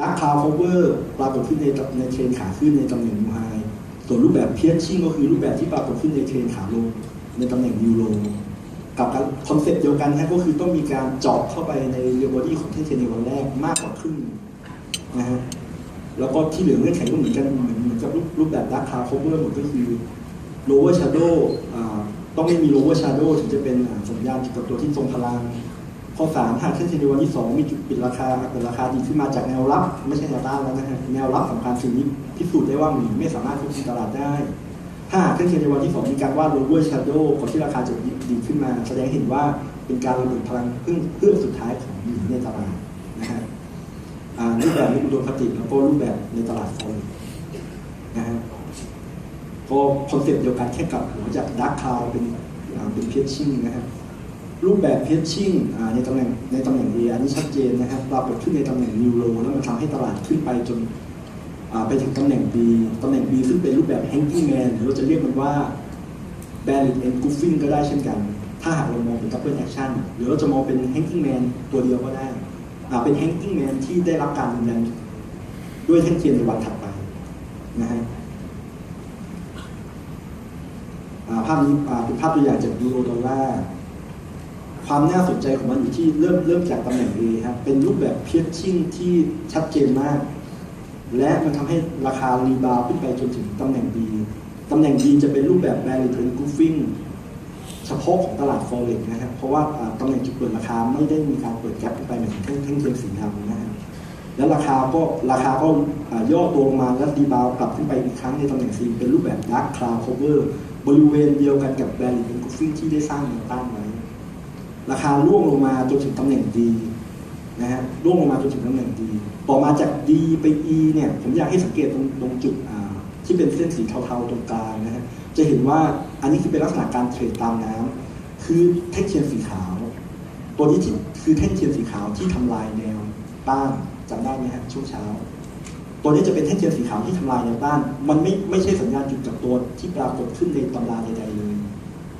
ดักคาว cover ปรากฏขึ้นในในเทรนขาขึ้นในตำแหน่ง new high ส่วนรูปแบบเพีย c ชิ่งก็คือรูปแบบที่ปรากฏขึ้นในเทรนขาลงในตำแหน่ง new low กับคอนเซ็ปต์เดียวกันนะก็คือต้องมีการเจาะเข้าไปในเรียบอดี้ของเทนเทนในวันแรกมากกว่าครึ่งนะฮะแล้วก็ที่เหลือเงื่อนไขก็เหมือนกันเหมือนเหมือนกับรูปแบบดักคาว cover หมดก็คือ lower shadow อ่ต้องไม่มี lower shadow ถึงจะเป็นสัญญาณเกี่ยวกับตัวที่ทรงพลัง ข้อ3หากเส้นเทนในวันที่2มีจุดปิดราคาเปิดราคาดีขึ้นมาจากแนวรับ ไม่ใช่แนวต้านแล้วนะฮะแนวรับสำคัญสิ่งนี้พิสูจน์ได้ว่าหมีไม่สามารถควบคุมตลาดได้ถ้าหากเส้นเทนในวันที่ 2 มีการวาด lower shadow ก่อนที่ราคาจะดีขึ้นมา แสดงเห็นว่าเป็นการระเบิดพลังเพื่อเพื่อสุดท้ายของหมีในตลาดนะฮะรูปแบบในอุดมคติแล้วก็รูปแบบในตลาดฟอเร็กซ์นะฮะก็คอนเซ็ปต์เดียวกันแค่กลับหัวจากดักคาวเป็นเป็นเพียชิ่งนะครับ รูปแบบเพียชิ่งในตำแหน่งในตำแหน่ง A อันนี้ชัดเจนนะครับปรากฏขึ้นในตำแหน่งนิวโรแล้วมันทำให้ตลาดขึ้นไปจนไปถึงตำแหน่ง B ตำแหน่ง B ซึ่งเป็นรูปแบบ hanging man หรือเราจะเรียกมันว่า barrel and goofing ก็ได้เช่นกัน ถ้าหากเรามองเป็น double action หรือเราจะมองเป็น hanging man ตัวเดียวก็ได้เป็น hanging man ที่ได้รับการยืนยันด้วยแท่งเทียนในวันถัดไปนะฮะภาพนี้เป็นภาพตัวอย่างจากยูโรดอลลาร์ ความน่าสนใจของมันอยู่ที่เริ่มเริ่มจากตำแหน่ง A ครับเป็นรูปแบบเพียชิ่งที่ชัดเจนมาก และมันทำให้ราคารีบาวด์ขึ้นไปจนถึงตำแหน่ง B ตำแหน่ง B จะเป็นรูปแบบ b a r r i e n goofing เฉพาะของตลาด forex นะครับ เพราะว่าตำแหน่งจุดเปิดราคาไม่ได้มีการเปิดแกลบขึ้นไปเหมือนแท่งแท่งเทียนสีดำนะครับแล้วราคาก็ราคาก็ย่อตัวลงมาแล้วรีบาวด์กลับขึ้นไปอีกครั้งในตำแหน่ง C เป็นรูปแบบ dark cloud cover บริเวณเดียวกันกับแบรนด์เป็นกูฟิ้งที่ได้สร้างแนวต้านไว้ ราคาร่วงลงมาจนถึงตำแหน่ง D นะฮะร่วงลงมาจนถึงตำแหน่ง D ต่อมาจาก D ไป E เนี่ย ผมอยากให้สังเกตตรงตรงจุดอ่าที่เป็นเส้นสีเทาๆตรงกลางนะฮะจะเห็นว่าอันนี้คือเป็นลักษณะการเทรดตามน้ำคือแท่งเทียนสีขาว ตัวนี้ที่คือแท่งเทียนสีขาวที่ทำลายแนวต้านจำได้ไหมฮะช่วงเช้า ตัวนี้จะเป็นแท่งเทียนสีขาวที่ทำลายแนวต้าน มันไม่ไม่ใช่สัญญาณจุดกับตัวที่ปรากฏขึ้นในตำราใดๆเลย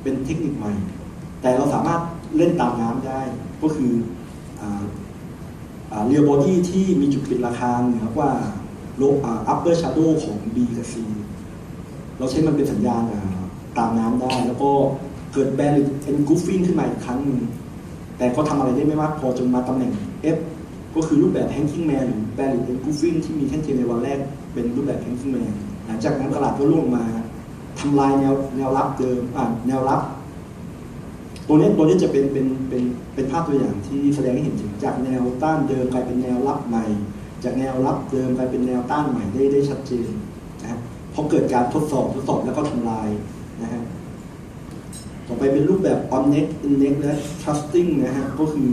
เป็นเทคนิคใหม่ แต่เราสามารถเล่นตามน้ำได้ ก็คือเรียลบดี้ที่มีจุดปิดราคาเหนือกว่าโลอัปเปอร์ชาร์โดของ B กับ C เราใช้มันเป็นสัญญาณตามน้ำได้ แล้วก็เกิดแบรนด์เอ็นกูฟฟิ้งขึ้นมาอีกครั้งหนึ่งแต่ก็ทำอะไรได้ไม่มากพอจนมาตำแหน่ง F ก็คือรูปแบบ hanging man หรือ barrel and goofing ที่มีแท่เทียนในวันแรกเป็นรูปแบบ hanging man หลังจากนั้นตลาดก็ล่วงมาทำลายแนวแนวรับเดิมแนวรับ ตัวนี้ตัวนี้จะเป็นเป็นเป็นเป็นภาพตัวอย่างที่แสดงให้เห็นถึงจากแนวต้านเดิมกลายเป็นแนวรับใหม่ จากแนวรับเดิมกลายเป็นแนวต้านใหม่ได้ได้ชัดเจนนะฮะพอเกิดการทดสอบทดสอบแล้วก็ทำลายนะฮะต่อไปเป็นรูปแบบ on next in next และ trusting นะฮะก็คือ